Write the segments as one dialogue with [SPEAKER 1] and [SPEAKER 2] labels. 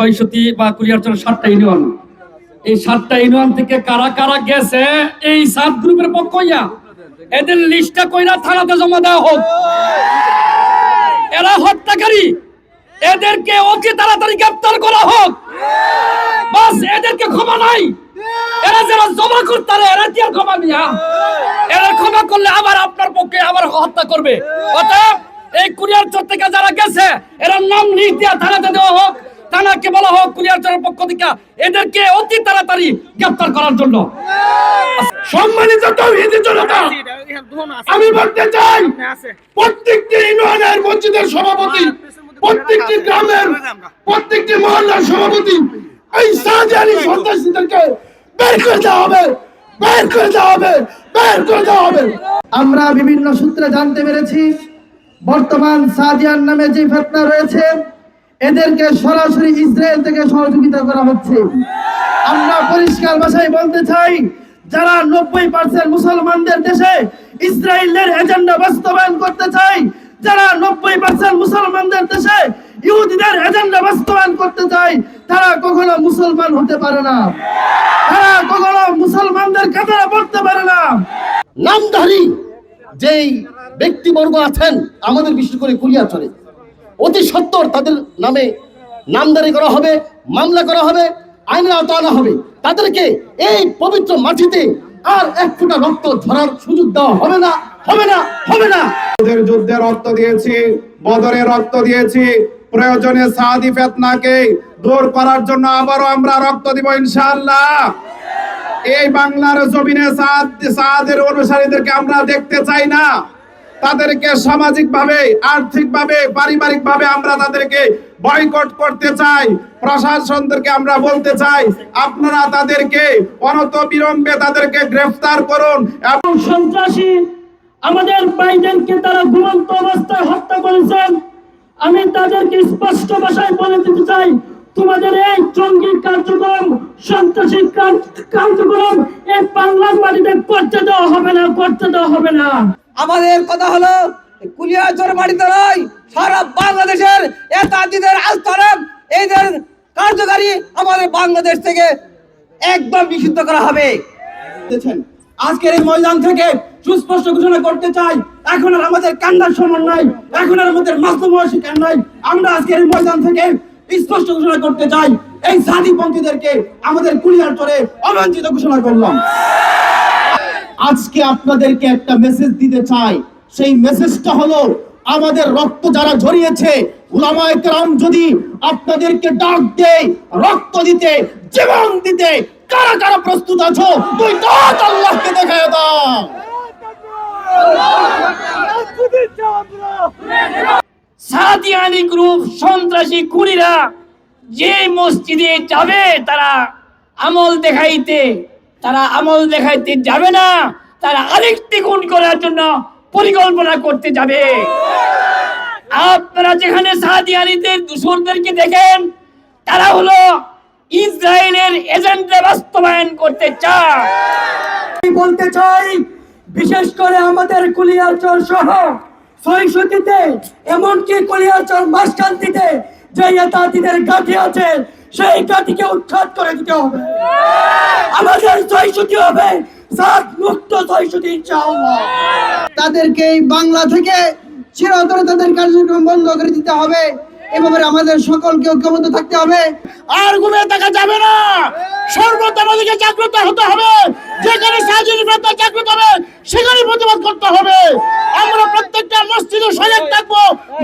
[SPEAKER 1] ছয়শতি বা কুড়িয়ারচর সাতটা ইউনিয়ন এই সাতটা ইউনিয়ন থেকে কারা কারা গেছে, এই সাত গ্রুপের পক্ষ এদের লিস্টটা কইরা থানাতে জমা দেওয়া হোক। এরা হত্যাকারী। এদেরকে অতি তাড়াতাড়ি গ্রেপ্তার করা হোক। বাস এদেরকে ক্ষমা নাই। এরা যারা জমা করতারে এরা কি আর ক্ষমা নিয়া? এরা ক্ষমা করলে আবার আপনার পক্ষে আবার হত্যা করবে। অতএব এই কুরিয়ার চর থেকে যারা গেছে, এরা নাম লিখ দিয়া থানাতে দেওয়া হোক। থানাকে বলা হোক কুরিয়ার চরের পক্ষ থেকে, এদেরকে অতি তাড়াতাড়ি গ্রেপ্তার করার জন্য।
[SPEAKER 2] সম্মানিত তৌহিদি জনতা, আমি বলতে চাই, প্রত্যেকটি ইউনিয়নের মসজিদের সভাপতি, প্রত্যেকটি গ্রামের, প্রত্যেকটি মহল্লার সভাপতি, এই শাহজাহানি সন্ত্রাসীদেরকে বের করে দেওয়া হবে, বের করে দেওয়া হবে, বের করে দেওয়া হবে।
[SPEAKER 3] আমরা বিভিন্ন সূত্রে জানতে পেরেছি, বর্তমান সাদিয়ান নামে যে ফেতনা রয়েছে এদেরকে সরাসরি ইসরায়েল থেকে সহযোগিতা করা হচ্ছে। আমরা পরিষ্কার ভাষায় বলতে চাই, যারা নব্বই পার্সেন্ট মুসলমানদের দেশে ইসরায়েলের এজেন্ডা বাস্তবায়ন করতে চাই, যারা নব্বই পার্সেন্ট মুসলমানদের দেশে ইহুদিদের এজেন্ডা বাস্তবায়ন করতে চাই, তারা কখনো মুসলমান হতে পারে না। তারা কখনো মুসলমানদের কাতারে পড়তে পারে না।
[SPEAKER 2] নামধারী যেই ব্যক্তিবর্গ আছেন, আমাদের বিশেষ করে কুলিয়াচরে অতি সত্তর তাদের নামে নামদারি করা হবে, মামলা করা হবে, আইনের আওতা আনা হবে। তাদেরকে এই পবিত্র মাটিতে আর এক ফোঁটা রক্ত ঝরার সুযোগ দেওয়া হবে না হবে না হবে না।
[SPEAKER 4] ওদের যুদ্ধে রক্ত দিয়েছি, বদরে রক্ত দিয়েছি। প্রয়োজনে সাদি ফেতনাকে দূর করার জন্য আবারও আমরা রক্ত দিব, ইনশাআল্লাহ। এই বাংলার জমিনে সাদ সাদের অনুসারীদেরকে আমরা দেখতে চাই না। তাদেরকে সামাজিক ভাবে আর্থিক ভাবে পারিবারিক ভাবে আমরা তাদেরকে বয়কট করতে চাই। প্রশাসনদেরকে আমরা বলতে চাই, আপনারা তাদেরকে অনত বিলম্বে তাদেরকে গ্রেফতার করুন এবং
[SPEAKER 1] সন্ত্রাসী আমাদের বাইডেনকে তারা ঘুমন্ত অবস্থায় হত্যা করেছেন। আমি তাদেরকে স্পষ্ট ভাষায় বলে দিতে চাই, তোমাদের এই জঙ্গি কার্যক্রম, সন্ত্রাসী কার- কার্যক্রম এই বাংলার মাটিতে করতে দেওয়া হবে না, করতে দেওয়া হবে না।
[SPEAKER 5] আমাদের কথা হলো কুলিয়াচর বাড়িতে নয়, সারা বাংলাদেশের এতাদিদের আস্তরণ এদের কার্যকারী আমাদের বাংলাদেশ থেকে একদম নিষিদ্ধ করা হবে।
[SPEAKER 3] আজকের এই ময়দান থেকে সুস্পষ্ট ঘোষণা করতে চাই, এখন আর আমাদের কান্নার সময় নাই, এখন আর আমাদের মাসুম শিকার নাই, আমরা আজকের এই ময়দান থেকে স্পষ্ট ঘোষণা করতে চাই, এই সাদিপন্থীদেরকে আমাদের কুলিয়ার চরে অবাঞ্ছিত ঘোষণা করলাম
[SPEAKER 2] আজকে আপনাদেরকে একটা মেসেজ দিতে চাই। সেই মেসেজটা হলো, আমাদের রক্ত যারা ঝরিয়েছে, উলামায়ে যদি আপনাদেরকে ডাক দেয়, রক্ত দিতে, জীবন দিতে, কারা কারা প্রস্তুত আছো? তুই আল্লাহকে দেখায় দাও।
[SPEAKER 1] সন্ত্রাসী যে মসজিদে যাবে, তারা আমল দেখাইতে তারা আমল দেখাইতে যাবে না, তারা আরেকটি গুণ করার জন্য পরিকল্পনা করতে যাবে। আপনারা যেখানে সাদিয়ানিদের দূষণদেরকে দেখেন, তারা হলো ইসরায়েলের এজেন্ডা বাস্তবায়ন করতে চায়।
[SPEAKER 3] বলতে চাই, বিশেষ করে আমাদের কুলিয়ারচর সহ সহিষ্ণুতিতে, এমনকি কুলিয়ারচর মাসকান্তিতে যে নেতাদিদের গাঠি আছে সেই গাঠিকে উৎখাত করে দিতে হবে। আমাদের সহিষ্ণুতি হবে সাত মুক্ত সহিষ্ণুতি ইনশাআল্লাহ। তাদেরকে এই বাংলা থেকে চিরতরে তাদের কার্যক্রম বন্ধ করে দিতে হবে। এভাবে আমাদের সকলকে ঐক্যবদ্ধ থাকতে হবে।
[SPEAKER 2] আর ঘুরে দেখা যাবে না। সর্বদা আমাদেরকে জাগ্রত হতে হবে। যেখানে সাহায্য জাগ্রত হবে সেখানে প্রতিবাদ করতে হবে। আমরা প্রত্যেকটা মসজিদে সজাগ থাকব।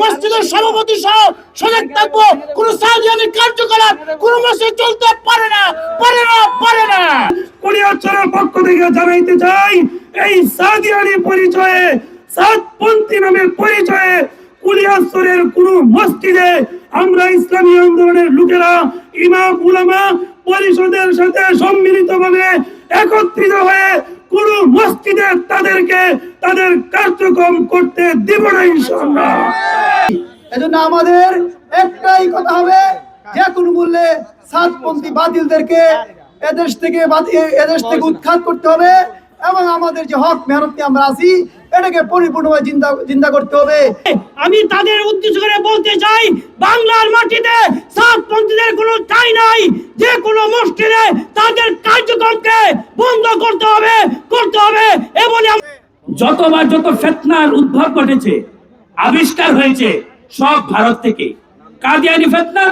[SPEAKER 2] মসজিদের সভাপতি সহ সজাগ থাকব। কোন সাহায্যের কার্যকলাপ কোন মসজিদ চলতে পারে না পারে না পারে না।
[SPEAKER 1] কুড়িয়াচরের পক্ষ থেকে জানাইতে চাই, এই সাদিয়ানি পরিচয়ে, সাতপন্থী নামের পরিচয়ে কুলিয়াচরের কোন মসজিদে আমরা ইসলামী আন্দোলনের লোকেরা, ইমাম, উলামা পরিষদের সাথে সম্মিলিত ভাবে একত্রিত হয়ে কোন মসজিদে তাদেরকে তাদের কার্যক্রম করতে দিব না ইনশাআল্লাহ।
[SPEAKER 3] এজন্য আমাদের একটাই কথা হবে যে কোনো মূল্যে সাতপন্থী বাতিলদেরকে এদেশ থেকে এদেশ থেকে উৎখাত করতে হবে এবং আমাদের যে হক মেহনত নিয়ে আমরা আছি
[SPEAKER 6] এটাকে পরিপূর্ণভাবে চিন্তা চিন্তা করতে হবে।
[SPEAKER 7] আমি তাদের উদ্দেশ্য করে বলতে চাই বাংলার মাটিতে সাতপন্থীদের কোনো ঠাই নাই। যে কোনো মসজিদে তাদের কার্যক্রমকে বন্ধ করতে হবে করতে হবে এ বলে আমি-
[SPEAKER 8] যতবার যত ফেতনার উদ্ভব ঘটেছে, আবিষ্কার হয়েছে সব ভারত থেকে। কাদিয়ানি ফেতনা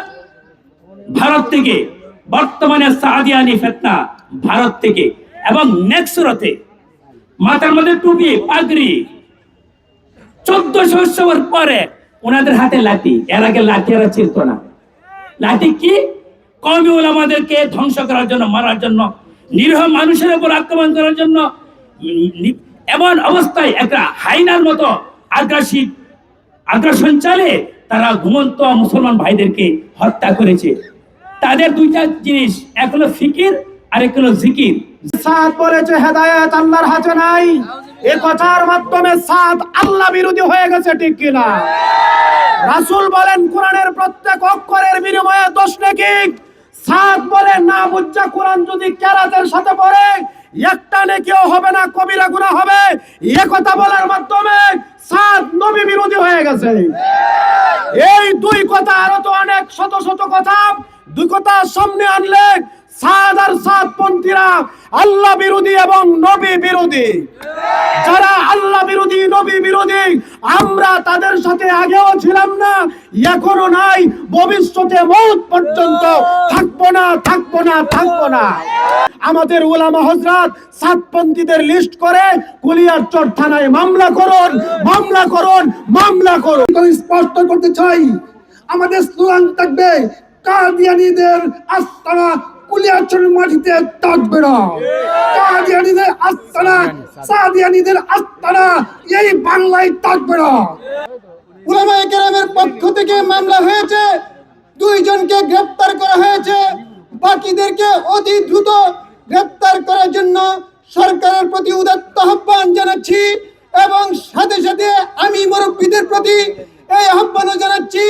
[SPEAKER 8] ভারত থেকে, বর্তমানে সাদিয়ানি ফেতনা ভারত থেকে, এবং নেক্সরতে মাথার মধ্যে টুপি, পাগড়ি চোদ্দশো বছর পরে ওনাদের হাতে লাঠি। এর আগে লাঠি এরা ছিলত না। লাঠি কি? কমি আমাদেরকে ধ্বংস করার জন্য, মারার জন্য, নিরীহ মানুষের উপর আক্রমণ করার জন্য এমন অবস্থায় একটা হাইনার মতো আগ্রাসী আগ্রাসন চালে তারা ঘুমন্ত মুসলমান ভাইদেরকে হত্যা করেছে। তাদের দুইটা জিনিস, এক হলো ফিকির আর এক হলো জিকির।
[SPEAKER 6] সাদ বলেছে, হেদায়েত আল্লাহর হাতে নাই। এ কথার মাধ্যমে সাদ আল্লাহ বিরোধী হয়ে গেছে, ঠিক কিনা? রাসূল বলেন, কোরআনের প্রত্যেক অক্ষরের বিনিময়ে দোষ নাকি? সাদ বলে না বুঝা কোরআন যদি কেরাতের সাথে পড়ে, একটা নেকিও হবে না, কবিরা গুণা হবে। এ কথা বলার মাধ্যমে সাত নবী বিরোধী হয়ে গেছে। এই দুই কথা আরও তো অনেক, শত শত কথা। দুই কথা সামনে আনলে আল্লাহ বিরোধী এবং নবী বিরোধী। যারা আল্লাহ বিরোধী, নবী বিরোধী, আমরা তাদের সাথে আগেও ছিলাম না, এখনও নাই, ভবিষ্যতে মৌত পর্যন্ত থাকব না থাকব না থাকব না। আমাদের ওলামা হজরত সাতপন্থীদের লিস্ট করে কুলিয়ারচর থানায় মামলা করুন মামলা করুন মামলা করুন। স্পষ্ট করতে চাই। আমাদের স্লোগান থাকবে, কাদিয়ানিদের আস্তানা কুলিয়ারচর মাটিতে থাকবে না কাদিয়ানিদের আস্তানা, সাদিয়ানিদের আস্তানা, এই বাংলায় থাকবে না উলামায়ে কেরামের পক্ষ থেকে মামলা হয়েছে, দুইজনকে গ্রেফতার করা হয়েছে, বাকিদেরকে অতি দ্রুত গ্রেফতার করার জন্য সরকারের প্রতি উদাত্ত আহ্বান জানাচ্ছি এবং সাথে সাথে আমি মুরব্বীদের প্রতি এই আহ্বানও জানাচ্ছি,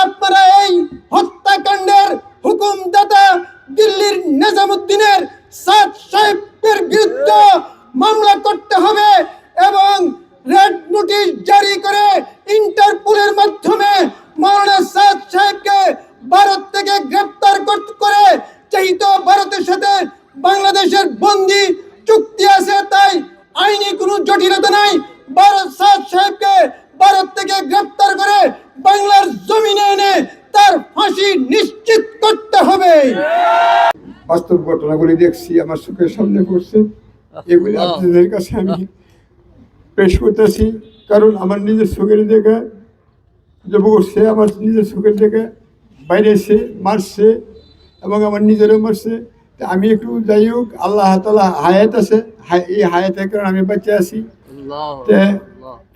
[SPEAKER 6] আপনারা এই হত্যাকাণ্ডের হুকুমদাতা দিল্লির নিজামুদ্দিনের সাত সাহেবের বিরুদ্ধে মামলা করতে হবে এবং রেড নোটিশ জারি করে ইন্টারপোলের মাধ্যমে মাওলানা সাদ সাহেবকে ভারত থেকে গ্রেপ্তার করতে করে যেহেতু ভারতের সাথে বাংলাদেশের বন্দি চুক্তি আছে তাই আইনি কোনো জটিলতা নাই ভারত সাদ সাহেবকে ভারত থেকে গ্রেপ্তার করে বাংলার জমিনে এনে তার ফাঁসি নিশ্চিত করতে হবে
[SPEAKER 9] বাস্তব ঘটনাগুলি দেখছি আমার চোখের সামনে পড়ছে। এগুলি আপনাদের কাছে আমি পেশ করতেছি কারণ আমার নিজের চোখের দেখা যে বসছে আমার নিজের চোখের দেখা বাইরে এসে মারছে এবং আমার নিজেরও মারছে। তা আমি একটু যাই হোক আল্লাহ তালা হায়াত আছে হায়- এই হায়াতের কারণে আমি বাচ্চা আছি। তে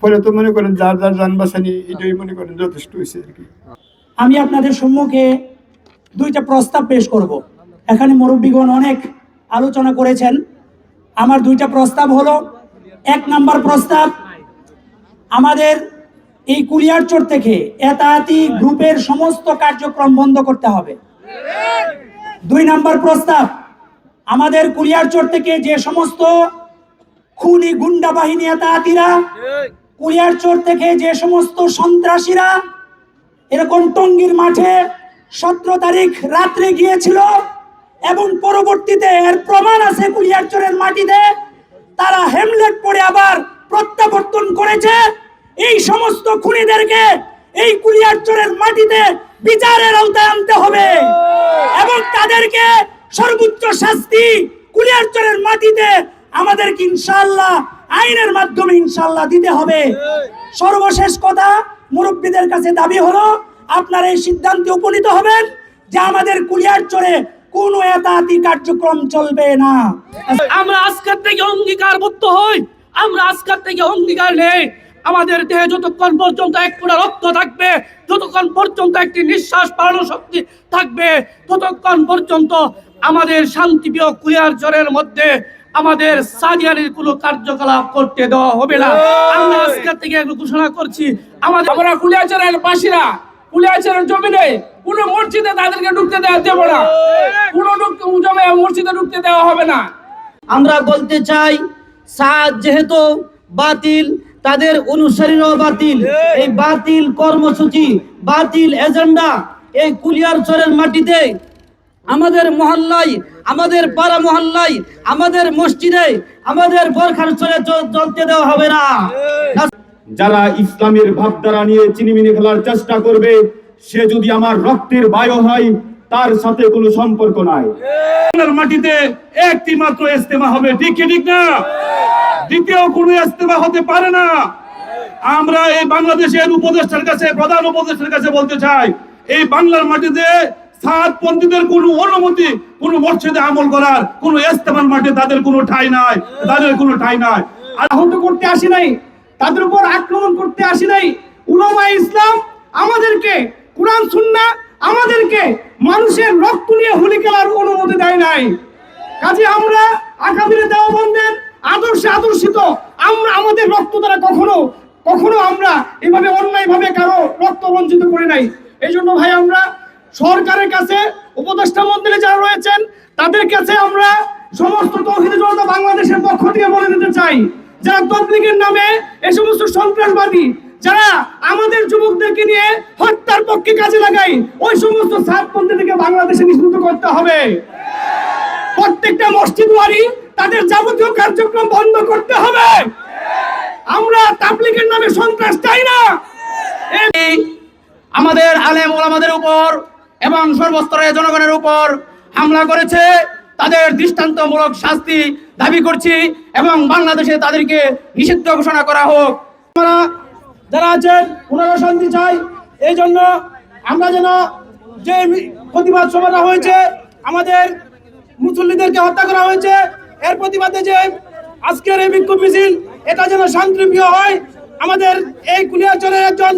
[SPEAKER 9] ফলে তো মনে করেন যার যার যান বাঁচানি এটাই মনে করেন যথেষ্ট হয়েছে আর কি।
[SPEAKER 7] আমি আপনাদের সম্মুখে দুইটা প্রস্তাব পেশ করব। এখানে মুরব্বীগণ অনেক আলোচনা করেছেন। আমার দুইটা প্রস্তাব হলো, এক নাম্বার প্রস্তাব, আমাদের এই কুলিয়ারচর থেকে এতাতি গ্রুপের সমস্ত কার্যক্রম বন্ধ করতে হবে। দুই নাম্বার প্রস্তাব, আমাদের কুলিয়ারচর থেকে যে সমস্ত খুনি গুন্ডা বাহিনী এতাতিরা কুলিয়ারচর থেকে যে সমস্ত সন্ত্রাসীরা, এরকম টঙ্গির মাঠে সতেরো তারিখ রাত্রে গিয়েছিল এবং পরবর্তীতে এর প্রমাণ আছে কুলিয়ারচরের মাটিতে, তারা হেমলেট পরে আবার প্রত্যাবর্তন করেছে। এই সমস্ত খুনিদেরকে এই কুলিয়ারচরের মাটিতে বিচারের আওতায় আনতে হবে। এবং তাদেরকে সর্বোচ্চ শাস্তি কুলিয়ারচরের মাটিতে আমাদেরকে ইনশাআল্লাহ, আইনের মাধ্যমে ইনশাআল্লাহ দিতে হবে। সর্বশেষ কথা, মুরব্বীদের কাছে দাবি হলো, আপনারা এই সিদ্ধান্তে উপনীত হবেন যে আমাদের কুলিয়ারচরে কোনো এতাতি কার্যক্রম চলবে না।
[SPEAKER 8] আমরা আজকের থেকে অঙ্গীকারবদ্ধ হই। আমরা আজকের থেকে অঙ্গীকার নেই। আমাদের দেহে যতক্ষণ পর্যন্ত এক ফোঁটা রক্ত থাকবে যতক্ষণ পর্যন্ত একটি নিঃশ্বাস পালানোর শক্তি থাকবে ততক্ষণ পর্যন্ত আমাদের শান্তিপ্রিয় কুলিয়ার জ্বরের মধ্যে আমাদের সাদিয়ানির কোনো কার্যকলাপ করতে দেওয়া হবে না। আমরা আজকের থেকে ঘোষণা করছি। আমাদের আমরা কুলিয়াচরের বাসীরা জমিনে। কোনো মসজিদে তাদেরকে ঢুকতে দেওয়া দেবো না। কোনো জমে মসজিদে ঢুকতে দেওয়া হবে না।
[SPEAKER 10] আমরা বলতে চাই, সাদ যেহেতু বাতিল, তাদের অনুসারীরাও বাতিল। এই বাতিল কর্মসূচি, বাতিল এজেন্ডা এই কুলিয়ার কুলিয়ারচরের মাটিতে আমাদের মহল্লায়, আমাদের পাড়া মহল্লায়, আমাদের মসজিদে, আমাদের বরখার চলে চলতে দেওয়া হবে না।
[SPEAKER 11] যারা ইসলামের ভাবধারা নিয়ে চিনিমিনি খেলার চেষ্টা করবে, সে যদি আমার রক্তের বায়ু হয়, তার সাথে কোনো সম্পর্ক নাই।
[SPEAKER 12] মাটিতে একটি মাত্র ইস্তেমা হবে, ঠিক ঠিক না? দ্বিতীয় কোনো ইস্তেমা হতে পারে না। আমরা এই বাংলাদেশের উপদেষ্টার কাছে, প্রধান উপদেষ্টার কাছে বলতে চাই, এই বাংলার মাটিতে সাত পন্থীদের কোনো অনুমতি, কোন মসজিদে আমল করার কোন ইস্তেমার মাঠে তাদের কোনো ঠাই নাই, তাদের কোনো ঠাই নাই। আর
[SPEAKER 6] আহত করতে আসি নাই। তাদের উপর আক্রমণ করতে আসি নাই। উলামা ইসলাম আমাদেরকে কোরআন, সুন্না আমাদেরকে মানুষের রক্ত নিয়ে হোলি খেলার অনুমতি দেয় নাই। কাজে আমরা আগামীর দেওয়াবন্দের আদর্শে আদর্শিত। আমরা আমাদের রক্ত দ্বারা কখনো কখনো আমরা এভাবে অন্যায় ভাবে কারও রক্ত বঞ্চিত করে নাই। এই জন্য ভাই, আমরা সরকারের কাছে, উপদেষ্টা মন্দিরে যারা রয়েছেন, তাদের কাছে আমরা সমস্ত তৌহিদ জনতা বাংলাদেশের পক্ষ থেকে বলে দিতে চাই। যারা তবলিগের নামে এই সমস্ত সন্ত্রাসবাদী যারা আমাদের যুবকদেরকে নিয়ে হত্যার পক্ষে কাজে লাগায়, ওই সমস্ত সাতপন্থী থেকে বাংলাদেশে নিষিদ্ধ করতে হবে। প্রত্যেকটা মসজিদ ওয়ারি তাদের যাবতীয় কার্যক্রম বন্ধ করতে হবে। আমরা তাবলিগের নামে সন্ত্রাস চাই না। আমাদের আলেম ওলামাদের উপর এবং সর্বস্তরের জনগণের উপর হামলা করেছে। তাদের দৃষ্টান্তমূলক শাস্তি দাবি করছি এবং বাংলাদেশে তাদেরকে নিষিদ্ধ ঘোষণা করা হোক। আমরা যারা আছেন, ওনারা শান্তি চাই। এই জন্য আমরা যেন যে প্রতিবাদ সভাটা হয়েছে, আমাদের মুসল্লিদেরকে হত্যা করা হয়েছে, এর প্রতিবাদে যে আজকের এই বিক্ষোভ মিছিল, এটা যেন শান্তিপ্রিয় হয়। আমাদের এই কুলিয়াচরের একজন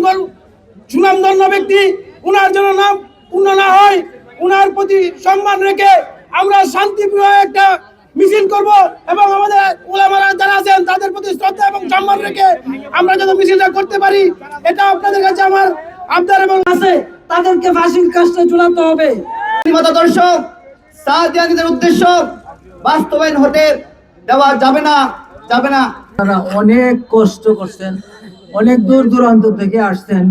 [SPEAKER 6] সুনামধন্য ব্যক্তি, উনার যেন নাম পূর্ণ না হয়, উনার প্রতি সম্মান রেখে আমরা শান্তিপ্রিয় একটা মিছিল করব এবং আমাদের ওলামারা যারা আছেন তাদের প্রতি শ্রদ্ধা এবং সম্মান রেখে আমরা যেন মিছিলটা করতে পারি। এটা আপনাদের কাছে আমার আবদার এবং
[SPEAKER 10] আছে তাদেরকে ফাঁসির কাজটা ঝুলাতে হবে।
[SPEAKER 3] দর্শক সাহায্যের উদ্দেশ্য বাস্তবায়ন হতে দেওয়া যাবে না যাবে না।
[SPEAKER 13] তারা অনেক কষ্ট করছেন অনেক দূর দূরান্ত থেকে আসছেন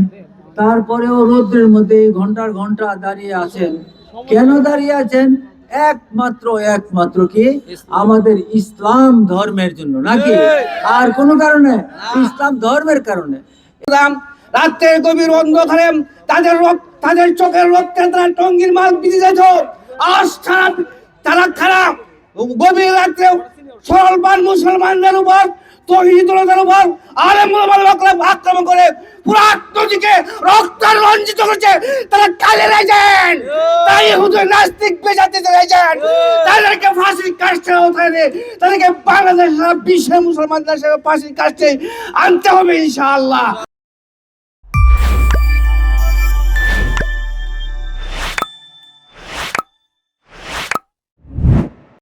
[SPEAKER 13] তারপরেও রোদ্রের মধ্যে ঘণ্টার ঘণ্টা দাঁড়িয়ে আছেন। কেন দাঁড়িয়ে আছেন? একমাত্র একমাত্র কি আমাদের ইসলাম ধর্মের জন্য নাকি? আর কোনো কারণে? ইসলাম ধর্মের কারণে।
[SPEAKER 5] রাত্রের গভীর অন্ধকারে তাদের রক্ত তাদের চোখের রক্তে তারা টঙ্গির মাল বিজে যেত। আজ খারাপ তারা খারাপ গভীর রাত্রে সরলবান মুসলমানদের উপর তহিদুলদের উপর আরে মুসলমান আক্রমণ করে পুরো নদীকে রক্ত রঞ্জিত করছে। তারা কালে রেজেন তাই হুজুর নাস্তিক বেজাতে রেজেন তাদেরকে ফাঁসির কাস্টে ওঠানে তাদেরকে বাংলাদেশ বিশ্বের মুসলমানদের সাথে ফাঁসির কাস্টে আনতে হবে ইনশাআল্লাহ।